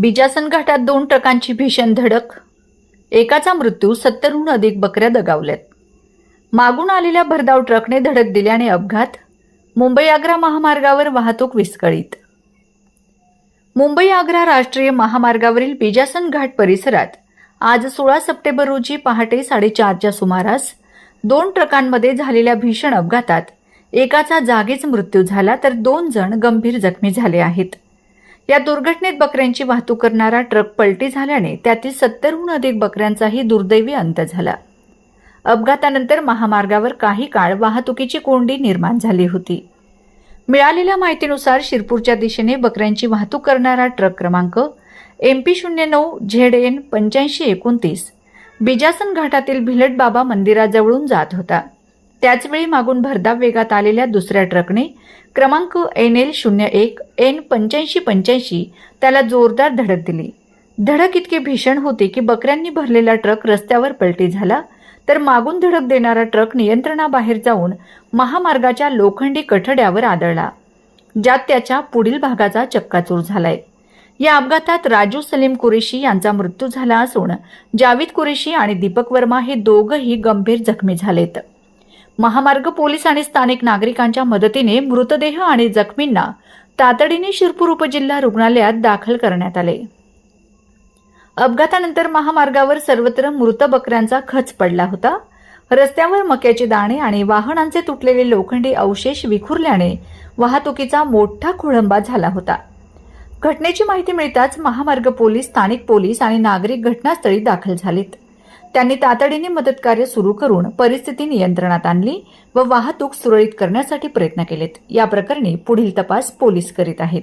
बिजासन घाटात दोन ट्रकांची भीषण धडक. एकाचा मृत्यू सत्तरहून अधिक बकऱ्या दगावल्यात. मागून आलेल्या भरधाव ट्रकने धडक दिल्याने अपघात. मुंबई आग्रा महामार्गावर वाहतूक विस्कळीत. मुंबई आग्रा राष्ट्रीय महामार्गावरील बिजासन घाट परिसरात आज सोळा सप्टेंबर रोजी पहाटे साडेचारच्या सुमारास दोन ट्रकांमध्ये झालेल्या भीषण अपघातात एकाचा जागीच मृत्यू झाला तर दोन जण गंभीर जखमी झाले आहेत. या दुर्घटनेत बकऱ्यांची वाहतूक करणारा ट्रक पलटी झाल्याने त्यातील सत्तरहून अधिक बकऱ्यांचाही दुर्दैवी अंत झाला. अपघातानंतर महामार्गावर काही काळ वाहतुकीची कोंडी निर्माण झाली होती. मिळालेल्या माहितीनुसार शिरपूरच्या दिशेने बकऱ्यांची वाहतूक करणारा ट्रक क्रमांक एम पी शून्य नऊ झेड एन पंच्याऐंशी एकोणतीस बिजासन घाटातील भिलट बाबा मंदिराजवळून जात होता. त्याचवेळी मागून भरधाव वेगात आलेल्या दुसऱ्या ट्रकने क्रमांक एन एल शून्य एक एन पंच्याऐंशी पंच्याऐंशी त्याला जोरदार धडक दिली. धडक इतकी भीषण होती की बकऱ्यांनी भरलेला ट्रक रस्त्यावर पलटी झाला. तर मागून धडक देणारा ट्रक नियंत्रणाबाहेर जाऊन महामार्गाच्या लोखंडी कठड्यावर आदळला ज्यात त्याच्या पुढील भागाचा चक्काचूर झालाय. या अपघातात राजू सलीम कुरेशी यांचा मृत्यू झाला असून जावीद कुरेशी आणि दीपक वर्मा हे दोघंही गंभीर जखमी झालेत. महामार्ग पोलीस आणि स्थानिक नागरिकांच्या मदतीने मृतदेह आणि जखमींना तातडीने शिरपूर उपजिल्हा रुग्णालयात दाखल करण्यात आले. अपघातानंतर महामार्गावर सर्वत्र मृत बकऱ्यांचा खच पडला होता. रस्त्यावर मक्याचे दाणे आणि वाहनांचे तुटलेले लोखंडी अवशेष विखुरल्याने वाहतुकीचा मोठा खोळंबा झाला होता. घटनेची माहिती मिळताच महामार्ग पोलीस स्थानिक पोलीस आणि नागरिक घटनास्थळी दाखल झालेत. त्यांनी तातडीने मदतकार्य सुरू करून परिस्थिती नियंत्रणात आणली व वाहतूक सुरळीत करण्यासाठी प्रयत्न केलेत. या प्रकरणी पुढील तपास पोलीस करीत आहेत.